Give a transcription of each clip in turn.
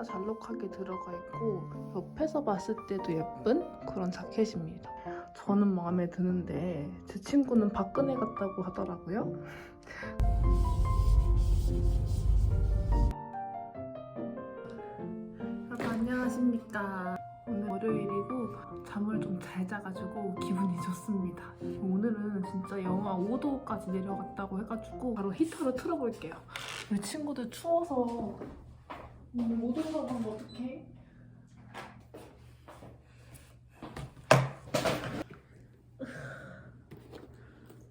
허리가 잘록하게 들어가 있고 옆에서 봤을 때도 예쁜 그런 자켓입니다. 저는 마음에 드는데 제 친구는 박근혜 같다고 하더라고요. 여러분 안녕하십니까. 오늘 월요일이고 잠을 좀 잘 자가지고 기분이 좋습니다. 오늘은 진짜 영하 5도까지 내려갔다고 해가지고 바로 히터를 틀어볼게요. 우리 친구들 추워서 오늘 못 올라가면 어떡해?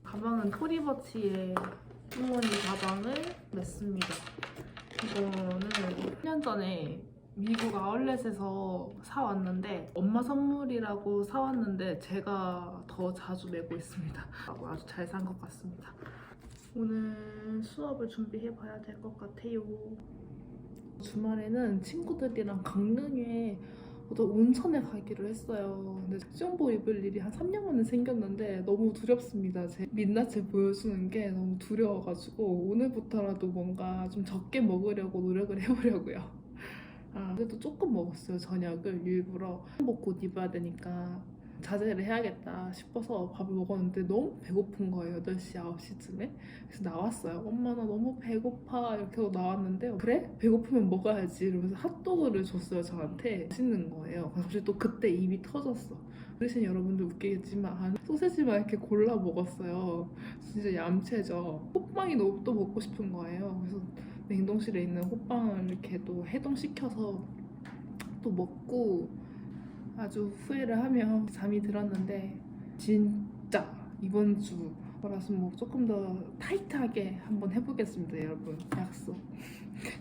가방은 토리버치의 할머니 가방을 냈습니다. 이거는 1년 전에 미국 아울렛에서 사왔는데 엄마 선물이라고 사왔는데 제가 더 자주 메고 있습니다. 아주 잘 산 것 같습니다. 오늘 수업을 준비해봐야 될 것 같아요. 주말에는 친구들이랑 강릉에 어떤 온천에 가기로 했어요. 근데 수영복 입을 일이 한 3년 만에 생겼는데 너무 두렵습니다. 제 민낯을 보여주는 게 너무 두려워가지고 오늘부터라도 뭔가 좀 적게 먹으려고 노력을 해보려고요. 아, 그래도 조금 먹었어요, 저녁을 일부러. 한복 곧 입어야 되니까 자제를 해야겠다 싶어서 밥을 먹었는데 너무 배고픈 거예요, 8시, 9시쯤에. 그래서 나왔어요. 엄마, 나 너무 배고파. 이렇게 하고 나왔는데, 그래? 배고프면 먹어야지. 이러면서 핫도그를 줬어요, 저한테. 맛있는 거예요. 갑자기 또 그때 입이 터졌어. 어르신 여러분들 웃기겠지만, 소세지만 이렇게 골라 먹었어요. 진짜 얌체죠. 호빵이 너무 또 먹고 싶은 거예요. 그래서 냉동실에 있는 호빵을 이렇게 또 해동시켜서 또 먹고 아주 후회를 하며 잠이 들었는데 진짜 이번 주 월화수목 조금 더 타이트하게 한번 해보겠습니다 여러분. 약속.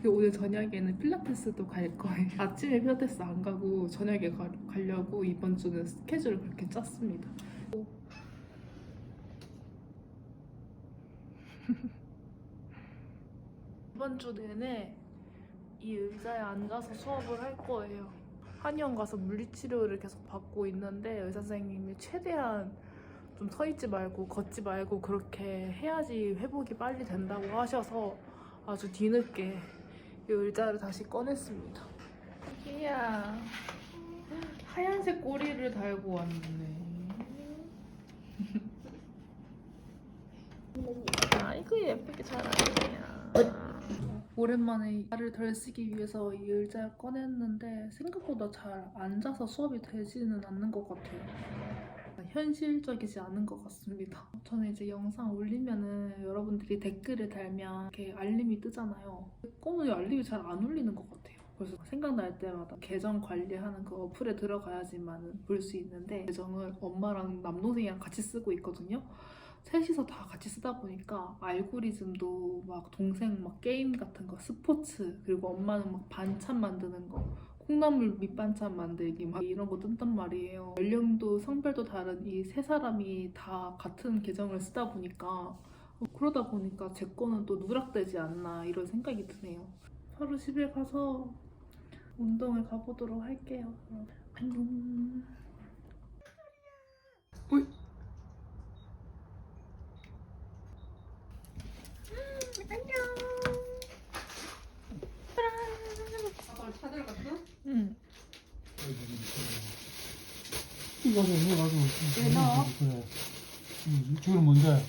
오늘 저녁에는 필라테스도 갈 거예요. 아침에 필라테스 안 가고 저녁에 가, 가려고 이번 주는 스케줄을 그렇게 짰습니다. 이번 주 내내 이 의자에 앉아서 수업을 할 거예요. 한의원 가서 물리치료를 계속 받고 있는데 의사 선생님이 최대한 좀 서 있지 말고 걷지 말고 그렇게 해야지 회복이 빨리 된다고 하셔서 아주 뒤늦게 이 의자를 다시 꺼냈습니다. 이야 하얀색 꼬리를 달고 왔네. 아이고 예쁘게 잘하네요. 오랜만에 발을 덜 쓰기 위해서 이 의자를 꺼냈는데 생각보다 잘 앉아서 수업이 되지는 않는 것 같아요. 현실적이지 않은 것 같습니다. 저는 이제 영상 올리면은 여러분들이 댓글을 달면 이렇게 알림이 뜨잖아요. 거는 알림이 잘 안 울리는 것 같아요. 그래서 생각날 때마다 계정 관리하는 그 어플에 들어가야지만 볼 수 있는데 계정을 엄마랑 남동생이랑 같이 쓰고 있거든요. 셋이서 다 같이 쓰다 보니까 알고리즘도 막 동생 막 게임 같은 거 스포츠 그리고 엄마는 막 반찬 만드는 거 콩나물 밑반찬 만들기 막 이런 거 뜬단 말이에요. 연령도 성별도 다른 이 세 사람이 다 같은 계정을 쓰다 보니까 어, 그러다 보니까 제 거는 또 누락되지 않나 이런 생각이 드네요. 바로 집에 가서 운동을 가보도록 할게요. 안녕. 어이. 아빠를 응. 이거 좀 이거 가지고 왜 넣어? 그래. 음, 지금 뭔데?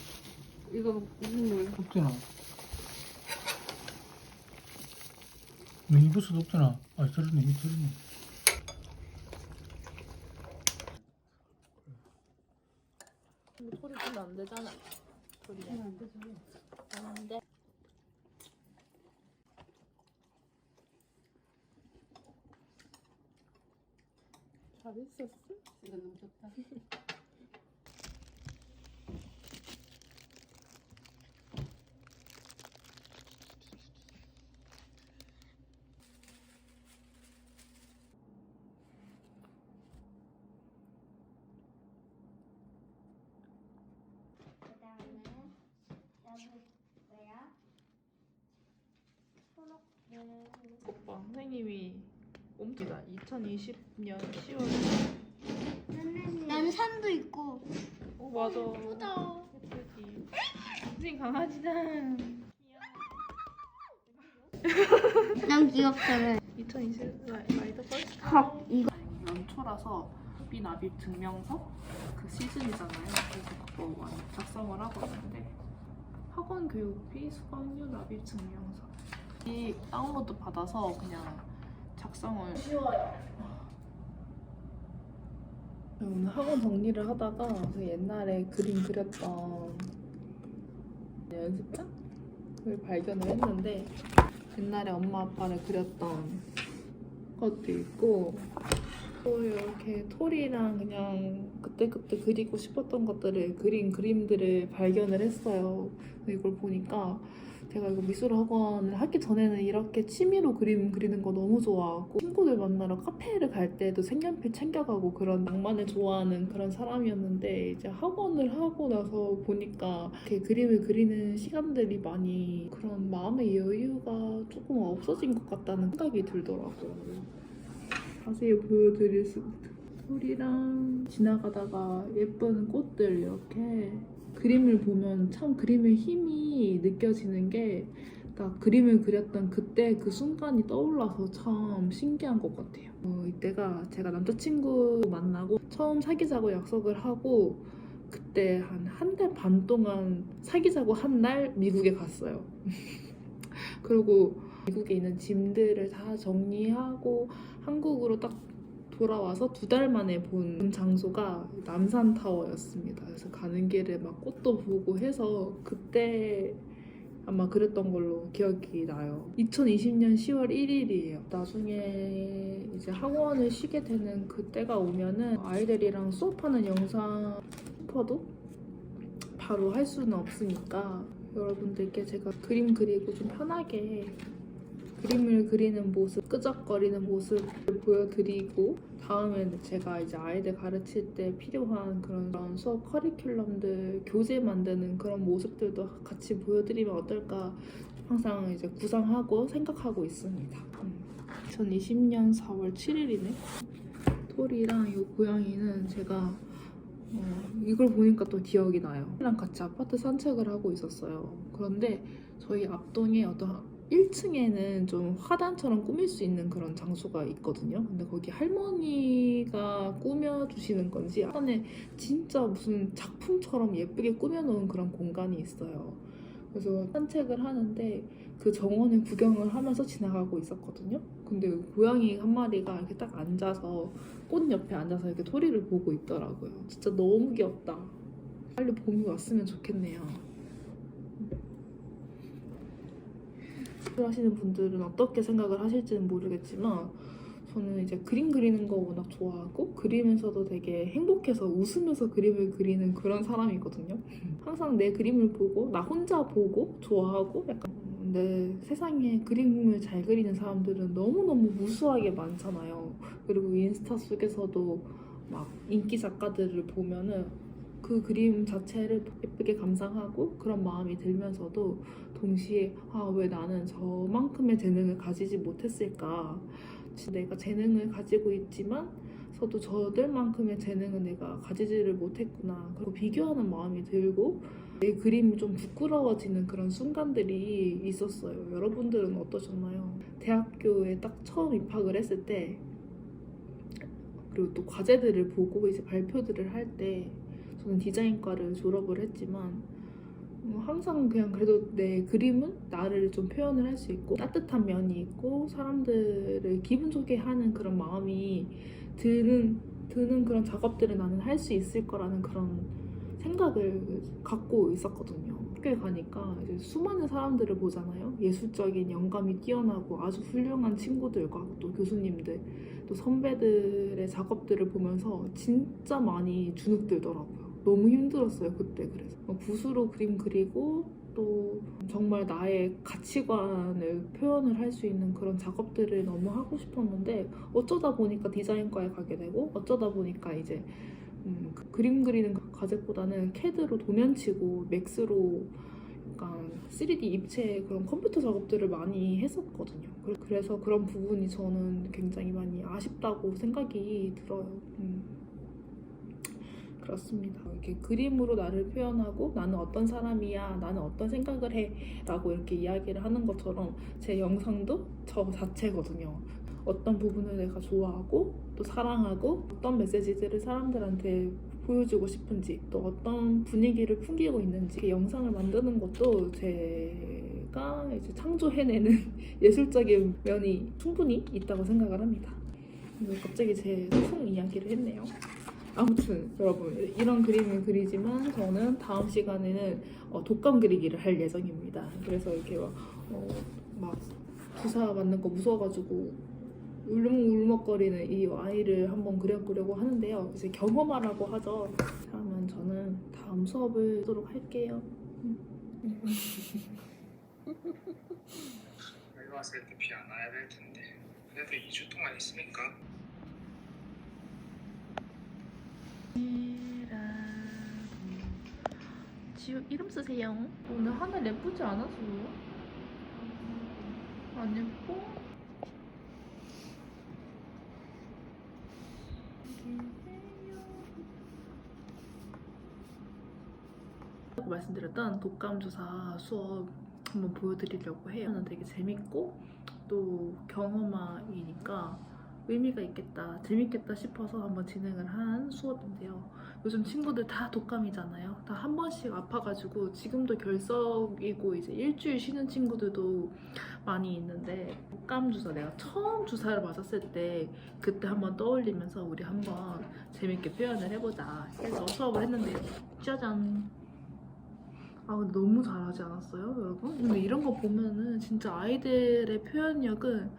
이거 무슨 물? 없잖아. 너 입을 수도 없잖아. 아, 들었네, 이 들었네. 소리 주면 안 되잖아. 소리 안 되죠. 안 돼. 잘했었어? 이거 너무 좋다. 그다음에 여기 뭐야? 초록 음, 오빠 선생님이 옴티가 2020년 10월. 나는 산도 있고. 어 맞아. 예쁘다. 예쁘지. 선생님 강아지다. 난 귀엽다래. 2020 라이더 퍼스트 헉, 이거. 연초라서 삐나비 증명서? 그 시즌이잖아요. 그래서 그거 많이 작성을 하고 있는데. 학원 교육비 수강료 납입 증명서. 이 다운로드 받아서 그냥 작성을 쉬워요. 오늘 학원 정리를 하다가 그 옛날에 그림 그렸던 연습장을 발견을 했는데 옛날에 엄마 아빠를 그렸던 것도 있고 또 이렇게 톨이랑 그냥 그때그때 그리고 싶었던 것들을 그린 그림들을 발견을 했어요. 이걸 보니까 제가 이거 미술 학원을 하기 전에는 이렇게 취미로 그림 그리는 거 너무 좋아하고 친구들 만나러 카페를 갈 때도 색연필 챙겨가고 그런 낭만을 좋아하는 그런 사람이었는데 이제 학원을 하고 나서 보니까 이렇게 그림을 그리는 시간들이 많이 그런 마음의 여유가 조금 없어진 것 같다는 생각이 들더라고요. 자세히 보여드릴 수 소리랑 지나가다가 예쁜 꽃들 이렇게 그림을 보면 참 그림의 힘이 느껴지는 게딱 그림을 그렸던 그때 그 순간이 떠올라서 참 신기한 것 같아요. 어, 이때가 제가 남자친구 만나고 처음 사귀자고 약속을 하고 그때 한 한 달 반 동안 사귀자고 한 날 미국에 갔어요. 그리고 미국에 있는 짐들을 다 정리하고 한국으로 딱 돌아와서 두 달 만에 본 장소가 남산타워였습니다. 그래서 가는 길에 막 꽃도 보고 해서 그때 아마 그랬던 걸로 기억이 나요. 2020년 10월 1일이에요. 나중에 이제 학원을 쉬게 되는 그때가 오면은 아이들이랑 수업하는 영상 싶어도 바로 할 수는 없으니까 여러분들께 제가 그림 그리고 좀 편하게 그림을 그리는 모습, 끄적거리는 모습을 보여드리고 다음에는 제가 이제 아이들 가르칠 때 필요한 그런, 그런 수업 커리큘럼들 교재 만드는 그런 모습들도 같이 보여드리면 어떨까 항상 이제 구상하고 생각하고 있습니다. 음. 2020년 4월 7일이네. 토리랑 이 고양이는 제가 어, 이걸 보니까 또 기억이 나요. 랑 같이 아파트 산책을 하고 있었어요. 그런데 저희 앞동에 어떤 1층에는 좀 화단처럼 꾸밀 수 있는 그런 장소가 있거든요. 근데 거기 할머니가 꾸며주시는 건지 안에 진짜 무슨 작품처럼 예쁘게 꾸며놓은 그런 공간이 있어요. 그래서 산책을 하는데 그 정원을 구경을 하면서 지나가고 있었거든요. 근데 고양이 한 마리가 이렇게 딱 앉아서 꽃 옆에 앉아서 이렇게 토리를 보고 있더라고요. 진짜 너무 귀엽다. 빨리 봄이 왔으면 좋겠네요. 하시는 분들은 어떻게 생각을 하실지는 모르겠지만 저는 이제 그림 그리는 거 워낙 좋아하고 그리면서도 되게 행복해서 웃으면서 그림을 그리는 그런 사람이거든요. 항상 내 그림을 보고 나 혼자 보고 좋아하고 약간 근데 세상에 그림을 잘 그리는 사람들은 너무너무 무수하게 많잖아요. 그리고 인스타 속에서도 막 인기 작가들을 보면은 그 그림 자체를 예쁘게 감상하고 그런 마음이 들면서도 동시에 아 왜 나는 저만큼의 재능을 가지지 못했을까? 내가 재능을 가지고 있지만 서도 저들만큼의 재능은 내가 가지지를 못했구나. 그리고 비교하는 마음이 들고 내 그림이 좀 부끄러워지는 그런 순간들이 있었어요. 여러분들은 어떠셨나요? 대학교에 딱 처음 입학을 했을 때 그리고 또 과제들을 보고 이제 발표들을 할 때 저는 디자인과를 졸업을 했지만 어, 항상 그냥 그래도 내 그림은 나를 좀 표현을 할 수 있고 따뜻한 면이 있고 사람들을 기분 좋게 하는 그런 마음이 드는 드는 그런 작업들을 나는 할 수 있을 거라는 그런 생각을 갖고 있었거든요. 학교에 가니까 이제 수많은 사람들을 보잖아요. 예술적인 영감이 뛰어나고 아주 훌륭한 친구들과 또 교수님들, 또 선배들의 작업들을 보면서 진짜 많이 주눅들더라고요. 너무 힘들었어요 그때 그래서 뭐 붓으로 그림 그리고 또 정말 나의 가치관을 표현을 할 수 있는 그런 작업들을 너무 하고 싶었는데 어쩌다 보니까 디자인과에 가게 되고 어쩌다 보니까 이제 음, 그 그림 그리는 과제보다는 캐드로 도면치고 맥스로 약간 3D 입체 그런 컴퓨터 작업들을 많이 했었거든요. 그래- 그래서 그런 부분이 저는 굉장히 많이 아쉽다고 생각이 들어요. 음. 그렇습니다. 이렇게 그림으로 나를 표현하고 나는 어떤 사람이야, 나는 어떤 생각을 해 라고 이렇게 이야기를 하는 것처럼 제 영상도 저 자체거든요. 어떤 부분을 내가 좋아하고 또 사랑하고 어떤 메시지들을 사람들한테 보여주고 싶은지 또 어떤 분위기를 풍기고 있는지 그 영상을 만드는 것도 제가 이제 창조해내는 예술적인 면이 충분히 있다고 생각을 합니다. 갑자기 제 소풍 이야기를 했네요. 아무튼 여러분 이런 그림을 그리지만 저는 다음 시간에는 어, 독감 그리기를 할 예정입니다. 그래서 이렇게 막, 어, 막 주사 맞는 거 무서워가지고 울먹울먹거리는 이 아이를 한번 그려보려고 하는데요. 이제 경험하라고 하죠. 그러면 저는 다음 수업을 하도록 할게요. 여기 왔을 때비안 와야 될 텐데 그래도 2주 동안 있으니까 지우 이름 쓰세요. 오늘 하늘 예쁘지 않았어요? 안 예뻐? 아까 말씀드렸던 독감 주사 수업 한번 보여드리려고 해요. 저는 되게 재밌고 또 경험화이니까 의미가 있겠다, 재밌겠다 싶어서 한번 진행을 한 수업인데요. 요즘 친구들 다 독감이잖아요. 다 한 번씩 아파가지고 지금도 결석이고 이제 일주일 쉬는 친구들도 많이 있는데 독감 주사 내가 처음 주사를 맞았을 때 그때 한번 떠올리면서 우리 한번 재밌게 표현을 해보자 해서 수업을 했는데 짜잔. 아 근데 너무 잘하지 않았어요, 여러분? 근데 이런 거 보면은 진짜 아이들의 표현력은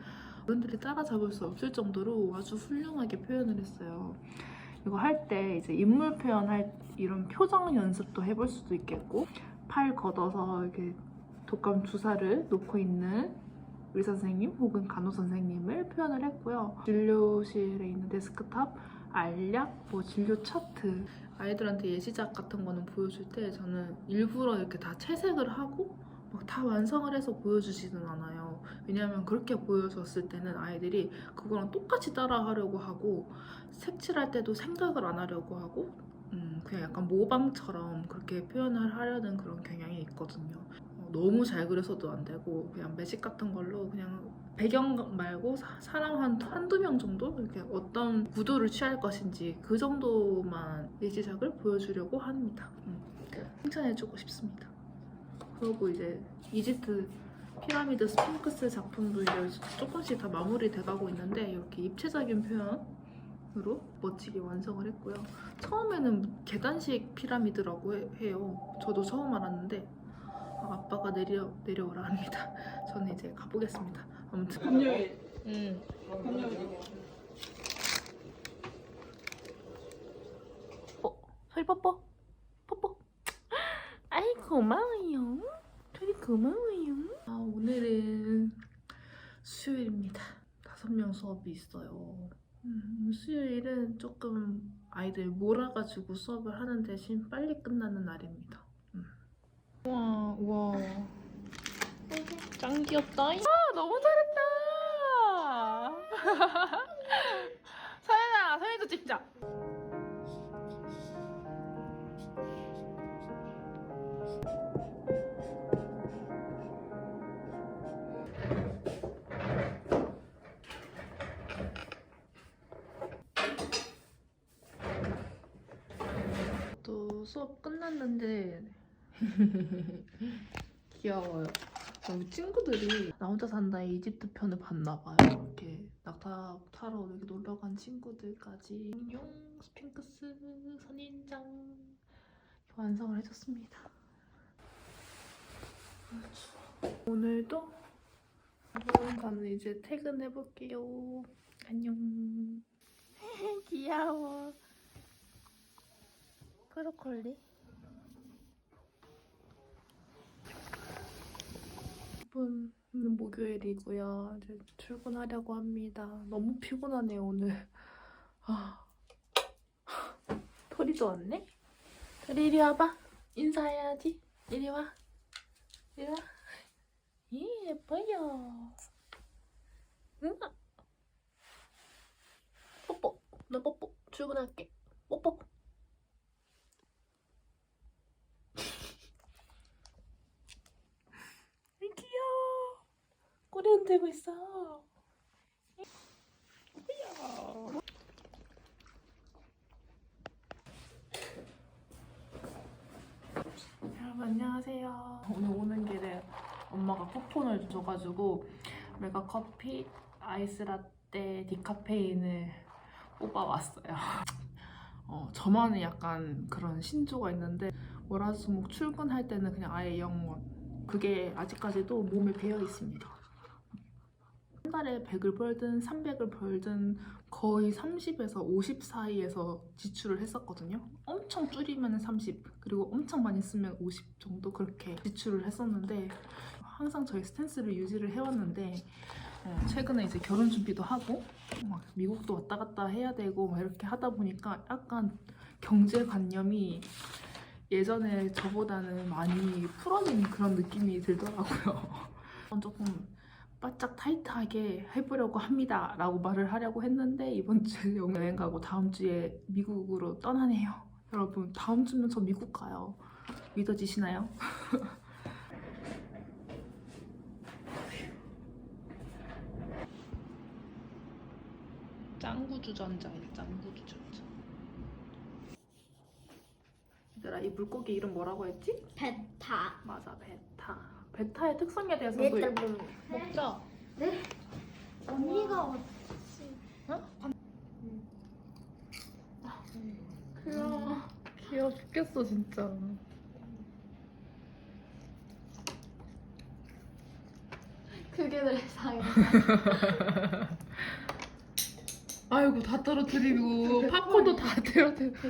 어른들이 따라잡을 수 없을 정도로 아주 훌륭하게 표현을 했어요. 이거 할 때 이제 인물 표현할 이런 표정 연습도 해볼 수도 있겠고 팔 걷어서 이렇게 독감 주사를 놓고 있는 의사 선생님 혹은 간호 선생님을 표현을 했고요. 진료실에 있는 데스크탑, 알약, 뭐 진료 차트 아이들한테 예시작 같은 거는 보여줄 때 저는 일부러 이렇게 다 채색을 하고 막 다 완성을 해서 보여주지는 않아요. 왜냐하면 그렇게 보여줬을 때는 아이들이 그거랑 똑같이 따라하려고 하고 색칠할 때도 생각을 안 하려고 하고 음, 그냥 약간 모방처럼 그렇게 표현을 하려는 그런 경향이 있거든요. 어, 너무 잘 그려서도 안 되고 그냥 매직 같은 걸로 그냥 배경 말고 사, 사람 한 한두 명 정도 이렇게 어떤 구도를 취할 것인지 그 정도만 예시작을 보여주려고 합니다. 음, 칭찬해주고 싶습니다. 그리고 이제 이집트 피라미드 스핑크스 작품도 이제 조금씩 다 마무리돼가고 있는데 이렇게 입체적인 표현으로 멋지게 완성을 했고요. 처음에는 계단식 피라미드라고 해- 해요. 저도 처음 알았는데 아, 아빠가 내려 내려오라 합니다. 저는 이제 가보겠습니다. 아무튼 금요일. 음. 금요일. 소리 뽀뽀 뽀뽀 아이 고마워요 소리 고마워요. 아 오늘은 수요일입니다. 다섯 명 수업이 있어요. 음, 수요일은 조금 아이들 몰아가지고 수업을 하는 대신 빨리 끝나는 날입니다. 음. 우와 우와. 짱 귀엽다. 아 너무 잘했다. 서연아 서연이도 찍자 수업 끝났는데 귀여워요. 우리 친구들이 나 혼자 산다 이집트 편을 봤나 봐요. 이렇게 낙타 타러 이렇게 놀러 간 친구들까지 용 스핑크스 선인장 완성을 해줬습니다. 오늘도 저는 이제 퇴근해 볼게요. 안녕. 귀여워. 브로콜리. 여러분, 오늘 목요일이고요. 이제 출근하려고 합니다. 너무 피곤하네요, 오늘. 아. 토리도 왔네? 토리 이리 와봐. 인사해야지. 이리 와. 이리 와. 이 예뻐요. 응? 뽀뽀. 나 뽀뽀. 출근할게. 뽀뽀. 흔들고 있어. 여러분 안녕하세요. 오늘 오는 길에 엄마가 쿠폰을 줘가지고 메가 커피, 아이스 라떼, 디카페인을 뽑아왔어요. 어, 저만의 약간 그런 신조가 있는데 월화수목 출근할 때는 그냥 아예 영원. 그게 아직까지도 몸에 배어 있습니다. 한 달에 100을 벌든 300을 벌든 거의 30에서 50 사이에서 지출을 했었거든요. 엄청 줄이면 30, 그리고 엄청 많이 쓰면 50 정도 그렇게 지출을 했었는데 항상 저희 스탠스를 유지를 해왔는데 어, 최근에 이제 결혼 준비도 하고 막 미국도 왔다 갔다 해야 되고 막 이렇게 하다 보니까 약간 경제관념이 예전에 저보다는 많이 풀어진 그런 느낌이 들더라고요. 조금 바짝 타이트하게 해보려고 합니다. 라고 말을 하려고 했는데 이번 주에 여행 가고 다음 주에 미국으로 떠나네요. 여러분 다음 주면 저 미국 가요. 믿어지시나요? 짱구 주전자예요. 짱구 주전자. 얘들아 이 물고기 이름 뭐라고 했지? 베타. 맞아 베타. 베타의 특성에 대해서 네, 도 네. 먹자. 언니가 어- 귀여워. 귀여워 죽겠어 진짜. 그게 내 상해. 아이고 다 떨어뜨리고 팝콘도 다 떨어뜨리고.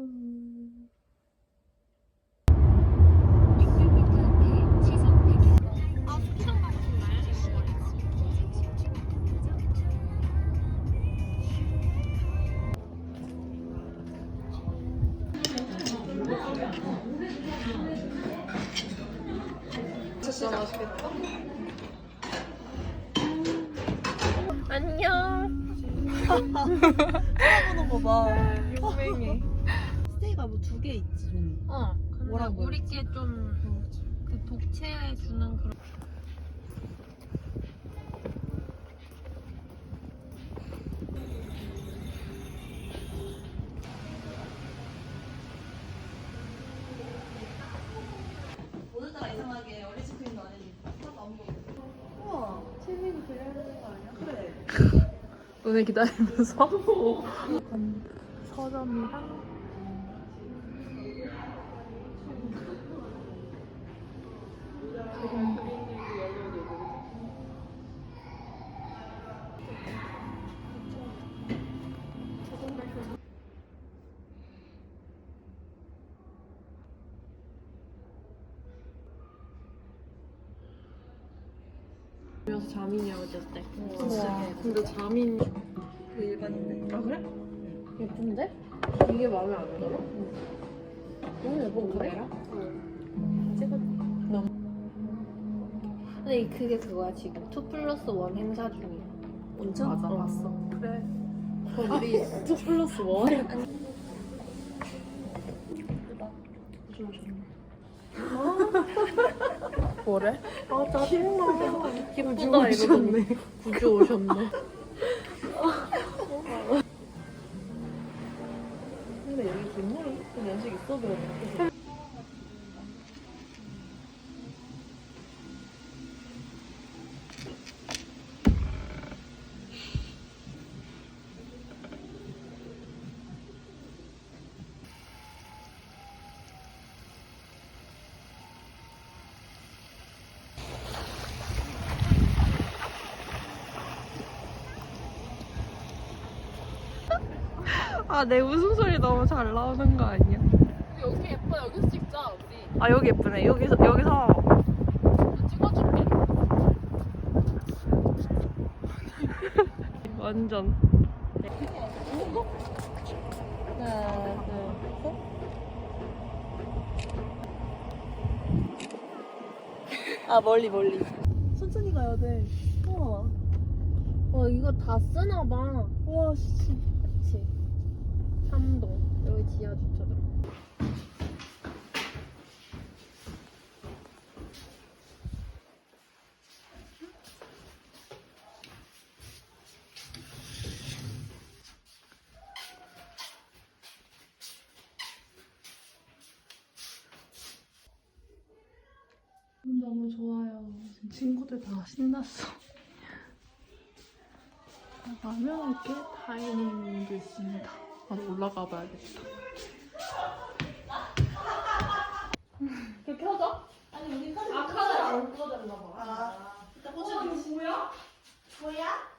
근데 뭐라고 우리께 좀그 독채 주는 그런. 오늘따라 이상하게 어리스크림도 아니니까 하나도 안 보여. 우와. 채민이 그려야 되는 거 아니야? 그래. 너네 기다리면서 서점이랑 그래서 자민이 어렸을 때. 우와. 근데 자민 그 일반인데. 아 그래? 예쁜데? 이게 마음에 안 들어? 너무 예쁜 거래라? 근데 그게 그거야 지금 2 플러스 1 행사 중이야 온천? 맞아 어. 봤어. 그래. 그럼 우리 2 플러스 1? 뭐래? 아 짜증나 기분 좋으셨네 구주 오셨네 근데 여기 김물을 섞은 연식 있어 보여. 아 내 웃음소리 너무 잘 나오는 거 아니야? 여기 예뻐 여기서 찍자 우리. 아 여기 예쁘네 여기서 여기서 찍어줄게. 완전 하나, 둘, 셋. 아, 멀리, 멀리. 천천히 가야 돼. 우와. 어 이거 다 쓰나 봐 우와, 씨. 그치 3동 여기 지하 주차장 음, 너무 좋아요. 지금 친구들 다 신났어. 가면 이렇게 다이닝도 있습니다. 나도 올라가 봐야겠다. 그렇게 하자. 아니 우리 카드 아 카드 안 꺼졌나 봐. 아 일단 꽂혀야지 뭐야? 뭐야?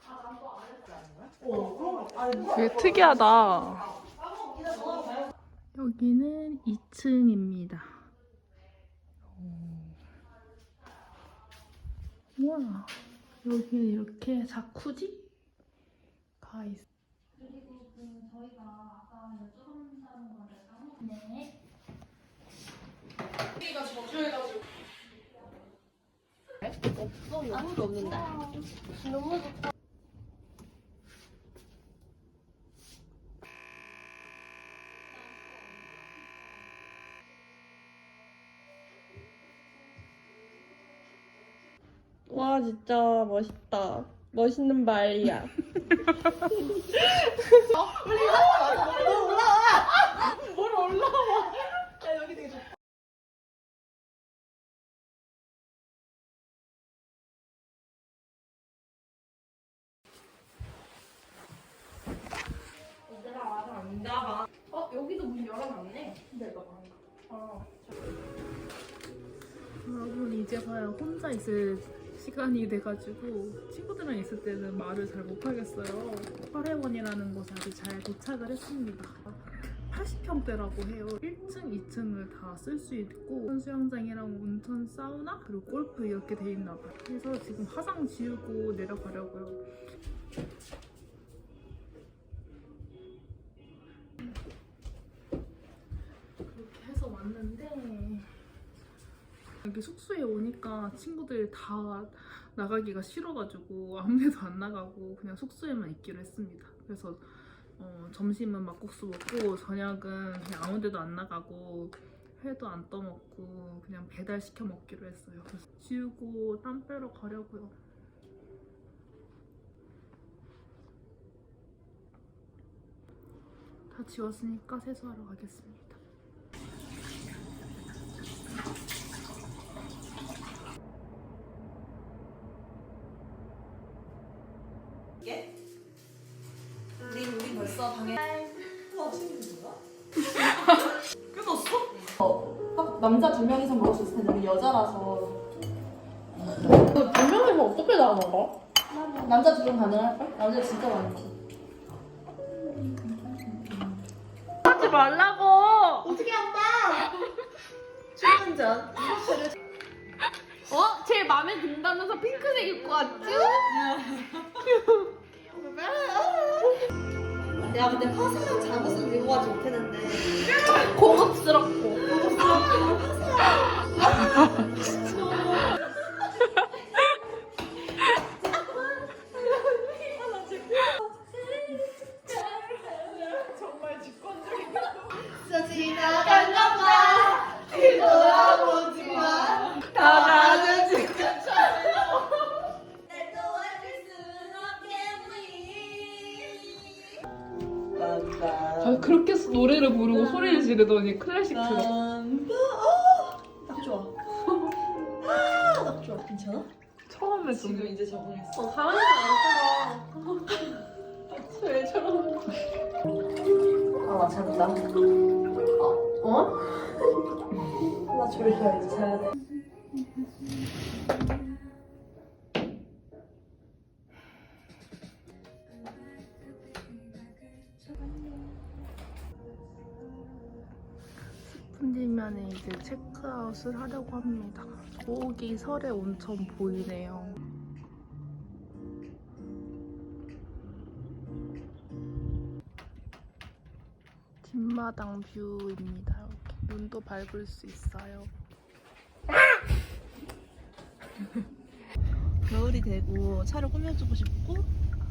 어 그럼 아니 되게 특이하다. 여기는 2층입니다. 우와, 여기 이렇게 자쿠지가 있어. 그리고 그 저희가 네. 아무도 없는데. 너무 좋다. 와 진짜 멋있다. 멋있는 말이야. 얘들아 와서 앉아봐. 어 여기도 문 열어놨네. 내가 방금. 어. 여러분 이제서야 혼자 있을 시간이 돼가지고 친구들이랑 있을 때는 말을 잘 못하겠어요. 화래원이라는 곳에 아주 잘 도착을 했습니다. 80평대라고 해요. 1층, 2층을 다 쓸 수 있고 수영장이랑 온천, 사우나 그리고 골프 이렇게 돼 있나 봐요. 그래서 지금 화장 지우고 내려가려고요. 그렇게 해서 왔는데 여기 숙소에 오니까 친구들 다 나가기가 싫어가지고 아무데도 안 나가고 그냥 숙소에만 있기로 했습니다. 그래서 어, 점심은 막국수 먹고 저녁은 그냥 아무 데도 안 나가고 회도 안 떠먹고 그냥 배달 시켜 먹기로 했어요. 지우고 땀 빼러 가려고요. 다 지웠으니까 세수하러 가겠습니다. 남자 두 명이서 먹었을 텐데 우리 여자라서 두 명이면 어떻게 나가는 남자 두 명 가능할걸? 남자 진짜 많지 하지 말라고. 어떻게 한다 출연전 어? 제일 마음에 든다면서 핑크색 입고 왔지? 야 근데 화사한 잠옷을 들고 가지 못했는데 고급스럽고. 지나간 스푼디면은 이제 체크아웃을 하려고 합니다. 저기 설에 온천 보이네요. 뒷마당 뷰입니다. 이렇게 눈도 밟을 수 있어요. 겨울이 되고 차를 꾸며주고 싶고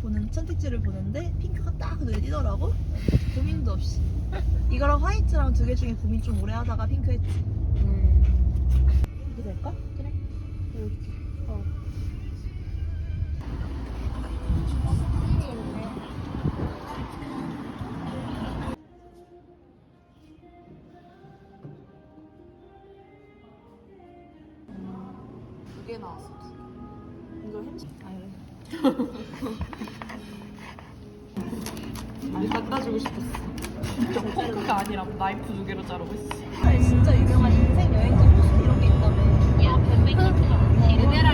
보는 선택지를 보는데 핑크가 딱 눈에 띄더라고 고민도 없이 이거랑 화이트랑 두 개 중에 고민 좀 오래 하다가 핑크 했지 이게 될까? 그래 어. 나왔어. 이거 햄 아유. 아니 갖다 주고 싶었어. 진짜 포크가 아니라 나이프 두 개로 자르고 있어. 진짜 유명한 인생 여행지 코스 이런 게 있다며. 약 100m 지대를